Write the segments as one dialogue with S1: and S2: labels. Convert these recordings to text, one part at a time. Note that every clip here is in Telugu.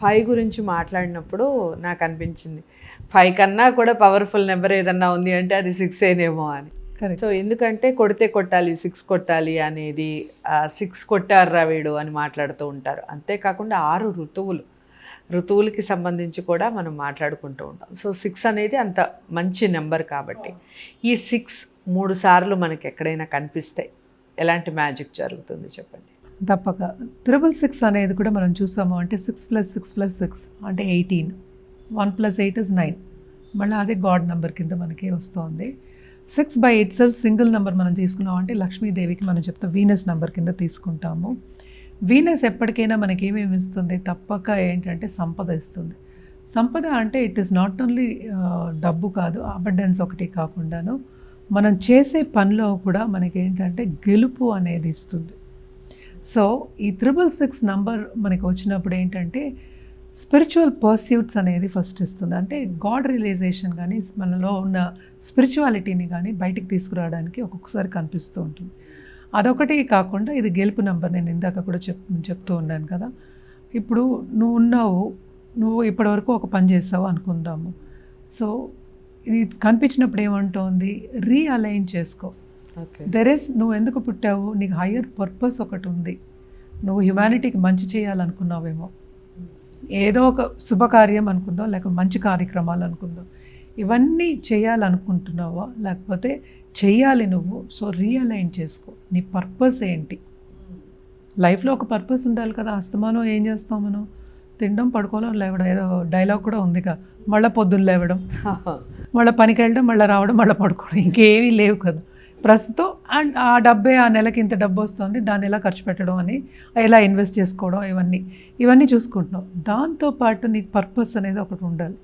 S1: ఫైవ్ గురించి మాట్లాడినప్పుడు నాకు అనిపించింది. ఫైవ్ కన్నా కూడా పవర్ఫుల్ నెంబర్ ఏదన్నా ఉంది అంటే అది సిక్స్ ఏనేమో అని. సో ఎందుకంటే కొడితే కొట్టాలి సిక్స్ కొట్టాలి అనేది సిక్స్ కొట్టారా వీడు అని మాట్లాడుతూ ఉంటారు. అంతేకాకుండా ఆరు ఋతువులు ఋతువులకి సంబంధించి కూడా మనం మాట్లాడుకుంటూ ఉంటాం. సో సిక్స్ అనేది అంత మంచి నెంబర్ కాబట్టి ఈ సిక్స్ మూడు సార్లు మనకి ఎక్కడైనా కనిపిస్తే ఎలాంటి మ్యాజిక్ జరుగుతుంది చెప్పండి?
S2: తప్పక. త్రిబుల్ సిక్స్ అనేది కూడా మనం చూసాము అంటే six plus six plus six అంటే eighteen one plus eight is nine మళ్ళీ అదే గాడ్ నెంబర్ కింద మనకి వస్తుంది. Six by eight self single number మనం తీసుకున్నాం అంటే లక్ష్మీదేవికి మనం చెప్తాం వీనస్ నెంబర్ కింద తీసుకుంటాము. వీనస్ ఎప్పటికైనా మనకి ఏమేమి ఇస్తుంది? తప్పక ఏంటంటే సంపద ఇస్తుంది. సంపద అంటే ఇట్ ఈస్ నాట్ ఓన్లీ డబ్బు కాదు అబండెన్స్ ఒకటి కాకుండాను. మనం చేసే పనిలో కూడా మనకి ఏంటంటే గెలుపు అనేది ఇస్తుంది. సో ఈ త్రిబుల్ సిక్స్ నంబర్ మనకు వచ్చినప్పుడు ఏంటంటే స్పిరిచువల్ పర్స్యూట్స్ అనేది ఫస్ట్ ఇస్తుంది. అంటే గాడ్ రియలైజేషన్ కానీ మనలో ఉన్న స్పిరిచువాలిటీని కానీ బయటికి తీసుకురావడానికి ఒక్కొక్కసారి కనిపిస్తూ ఉంటుంది. అదొకటి కాకుండా ఇది గెలుపు నంబర్ నేను ఇందాక కూడా చెప్ చెప్తూ ఉన్నాను కదా. ఇప్పుడు నువ్వు ఉన్నావు నువ్వు ఇప్పటివరకు ఒక పని చేసావు అనుకుందాము. సో ఇది కనిపించినప్పుడు ఏమంటోంది? రీఅలైన్ చేసుకో. దెర్ ఇస్ నువ్వు ఎందుకు పుట్టావు? నీకు హయ్యర్ పర్పస్ ఒకటి ఉంది. నువ్వు హ్యుమానిటీకి మంచి చేయాలనుకున్నావేమో. ఏదో ఒక శుభకార్యం అనుకుందాం లేక మంచి కార్యక్రమాలు అనుకుందాం. ఇవన్నీ చేయాలనుకుంటున్నావా? లేకపోతే చెయ్యాలి నువ్వు. సో రియలైన్ చేసుకో. నీ పర్పస్ ఏంటి? లైఫ్లో ఒక పర్పస్ ఉండాలి కదా. అస్తమానం ఏం చేస్తాం మనం? తినడం పడుకోవడం లేవడం. ఏదో డైలాగ్ కూడా ఉందిగా. మళ్ళీ పొద్దున్న లేవడం. మళ్ళీ పనికి వెళ్ళడం మళ్ళీ రావడం మళ్ళీ పడుకోవడం. ఇంకేమీ లేవు కదా. ప్రస్తుతం అండ్ ఆ డబ్బే ఆ నెలకి ఇంత డబ్బు వస్తుంది దాన్ని ఎలా ఖర్చు పెట్టడం అని ఎలా ఇన్వెస్ట్ చేసుకోవడం ఇవన్నీ ఇవన్నీ చూసుకుంటున్నాం. దాంతోపాటు నీకు పర్పస్ అనేది ఒకటి ఉండాలి.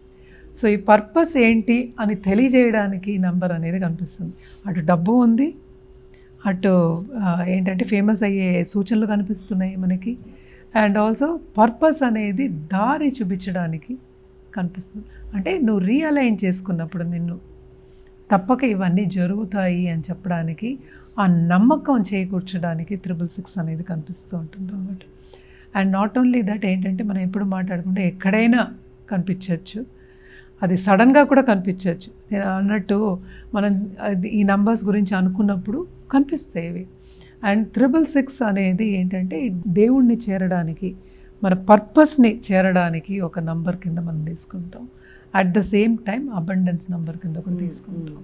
S2: సో ఈ పర్పస్ ఏంటి అని తెలియజేయడానికి ఈ అనేది కనిపిస్తుంది. అటు డబ్బు ఉంది అటు ఏంటంటే ఫేమస్ అయ్యే సూచనలు కనిపిస్తున్నాయి మనకి అండ్ ఆల్సో పర్పస్ అనేది దారి చూపించడానికి కనిపిస్తుంది. అంటే నువ్వు రియలైన్ చేసుకున్నప్పుడు నిన్ను తప్పక ఇవన్నీ జరుగుతాయి అని చెప్పడానికి ఆ నమ్మకం చేకూర్చడానికి త్రిబుల్ సిక్స్ అనేది కనిపిస్తూ ఉంటుంది అనమాట అండ్ నాట్ ఓన్లీ దట్ ఏంటంటే మనం ఎప్పుడు మాట్లాడుకుంటే ఎక్కడైనా కనిపించవచ్చు. అది సడన్గా కూడా కనిపించవచ్చు. నేను అన్నట్టు మనం ఈ నంబర్స్ గురించి అనుకున్నప్పుడు కనిపిస్తాయి ఇవి. అండ్ త్రిబుల్ సిక్స్ అనేది ఏంటంటే దేవుణ్ణి చేరడానికి మన పర్పస్ని చేరడానికి ఒక నంబర్ కింద మనం తీసుకుంటాం. At the same time abundance number కింద కూడా తీసుకుంటాం.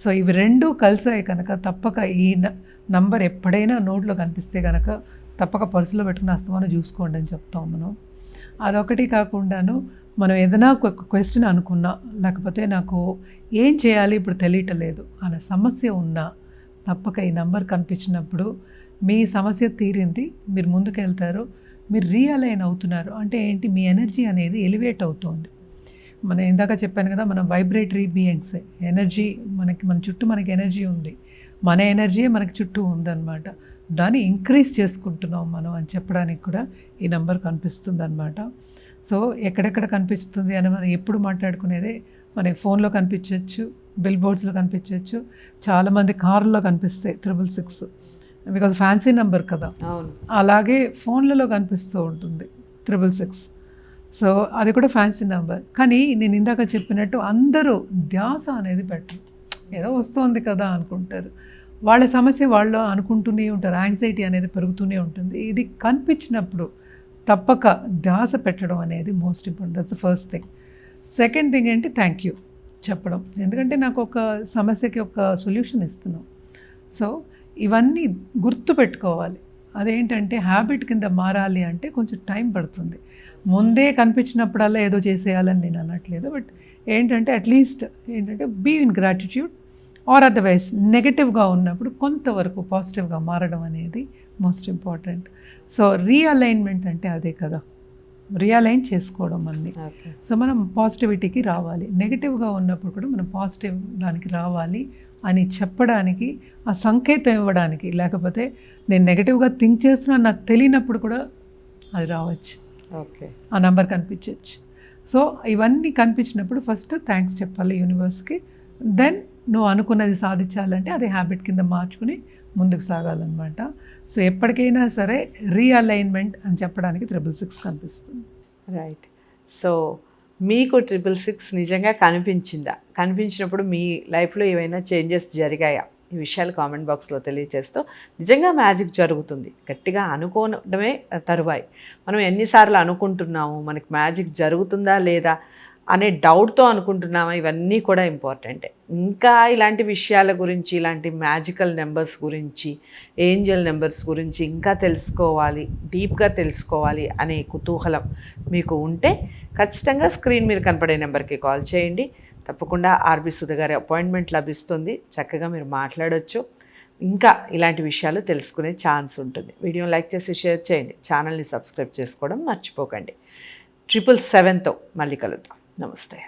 S2: సో ఇవి రెండు కలిసాయి కనుక తప్పక ఈ నంబర్ ఎప్పుడైనా నోట్లో కనిపిస్తే కనుక తప్పక పర్సులో పెట్టుకుని అస్తమానం చూసుకోండి అని చెప్తాం మనం. అదొకటి కాకుండాను మనం ఏదైనా ఒక క్వశ్చన్ అనుకున్నా లేకపోతే నాకు ఏం చేయాలి ఇప్పుడు తెలియటలేదు అనే సమస్య ఉన్నా తప్పక ఈ నంబర్ కనిపించినప్పుడు మీ సమస్య తీరింది మీరు ముందుకు వెళ్తారు మీరు రియలైన్ అవుతున్నారు అంటే ఏంటి మీ ఎనర్జీ అనేది ఎలివేట్ అవుతుంది. మనం ఇందాక చెప్పాను కదా మనం వైబ్రేటరీ బీయింగ్స్ ఎనర్జీ మనకి మన చుట్టూ మనకి ఎనర్జీ ఉంది. మన ఎనర్జీ మనకి చుట్టూ ఉందన్నమాట. దాన్ని ఇంక్రీజ్ చేసుకుంటున్నాం మనం అని చెప్పడానికి కూడా ఈ నెంబర్ కనిపిస్తుంది అనమాట సో ఎక్కడెక్కడ కనిపిస్తుంది అని మనం ఎప్పుడు మాట్లాడుకునేదే మనకి ఫోన్లో కనిపించవచ్చు బిల్ బోర్డ్స్లో కనిపించవచ్చు చాలామంది కార్లో కనిపిస్తాయి triple six because fancy number కదా. అలాగే ఫోన్లలో కనిపిస్తూ ఉంటుంది త్రిబుల్ సిక్స్ సో అది కూడా ఫ్యాన్సీ నెంబర్ కానీ నేను ఇందాక చెప్పినట్టు అందరూ ధ్యాస అనేది బెటర్ ఏదో వస్తుంది కదా అనుకుంటారు. వాళ్ళ సమస్య వాళ్ళు అనుకుంటూనే ఉంటారు. యాంగ్జైటీ అనేది పెరుగుతూనే ఉంటుంది. ఇది కనిపించినప్పుడు తప్పక ధ్యాస పెట్టడం అనేది most important that's first thing second thing ఏంటి? థ్యాంక్ యూ చెప్పడం. ఎందుకంటే నాకు ఒక సమస్యకి ఒక సొల్యూషన్ ఇస్తున్నాం సో ఇవన్నీ గుర్తు పెట్టుకోవాలి అదేంటంటే హ్యాబిట్ కింద మారాలి అంటే కొంచెం టైం పడుతుంది. ముందే కనిపించినప్పుడల్లా ఏదో చేసేయాలని నేను అనట్లేదు. బట్ ఏంటంటే అట్లీస్ట్ ఏంటంటే be in gratitude or otherwise నెగటివ్గా ఉన్నప్పుడు కొంతవరకు పాజిటివ్గా మారడం అనేది మోస్ట్ ఇంపార్టెంట్ సో రీఅలైన్మెంట్ అంటే అదే కదా. రియలైన్ చేసుకోవడం అన్నీ. సో మనం పాజిటివిటీకి రావాలి. నెగిటివ్గా ఉన్నప్పుడు కూడా మనం పాజిటివ్ దానికి రావాలి అని చెప్పడానికి ఆ సంకేతం ఇవ్వడానికి. లేకపోతే నేను నెగిటివ్గా థింక్ చేస్తున్నాను నాకు తెలియనప్పుడు కూడా అది రావచ్చు. ఆ నెంబర్ కనిపించవచ్చు సో ఇవన్నీ కనిపించినప్పుడు ఫస్ట్ థ్యాంక్స్ చెప్పాలి యూనివర్స్కి. దెన్ నువ్వు అనుకున్నది సాధించాలంటే అది హ్యాబిట్ కింద మార్చుకుని ముందుకు సాగాలన్నమాట. సో ఎప్పటికైనా సరే రీఅలైన్మెంట్ అని చెప్పడానికి త్రిబుల్ సిక్స్ కనిపిస్తుంది.
S1: రైట్ సో మీకు ట్రిపుల్ సిక్స్ నిజంగా కనిపించిందా? కనిపించినప్పుడు మీ లైఫ్లో ఏవైనా చేంజెస్ జరిగాయా? ఈ విషయాలు కామెంట్ బాక్స్లో తెలియజేస్తూ నిజంగా మ్యాజిక్ జరుగుతుంది. గట్టిగా అనుకోవడమే తరువాయి. మనం ఎన్నిసార్లు అనుకుంటున్నాము మనకి మ్యాజిక్ జరుగుతుందా లేదా అనే డౌట్తో అనుకుంటున్నామా? ఇవన్నీ కూడా ఇంపార్టెంటే. ఇంకా ఇలాంటి విషయాల గురించి ఇలాంటి మ్యాజికల్ నెంబర్స్ గురించి ఏంజల్ నెంబర్స్ గురించి ఇంకా తెలుసుకోవాలి డీప్గా తెలుసుకోవాలి అనే కుతూహలం మీకు ఉంటే ఖచ్చితంగా స్క్రీన్ మీద కనపడే నెంబర్కి కాల్ చేయండి. తప్పకుండా ఆర్బి సుధ గారి అపాయింట్మెంట్ లభిస్తుంది. చక్కగా మీరు మాట్లాడవచ్చు ఇంకా ఇలాంటి విషయాలు తెలుసుకునే ఛాన్స్ ఉంటుంది. వీడియోని లైక్ చేసి షేర్ చేయండి. ఛానల్ని సబ్స్క్రైబ్ చేసుకోవడం మర్చిపోకండి. ట్రిపుల్ సెవెన్తో మళ్ళీ కలుద్దాం. నమస్తే.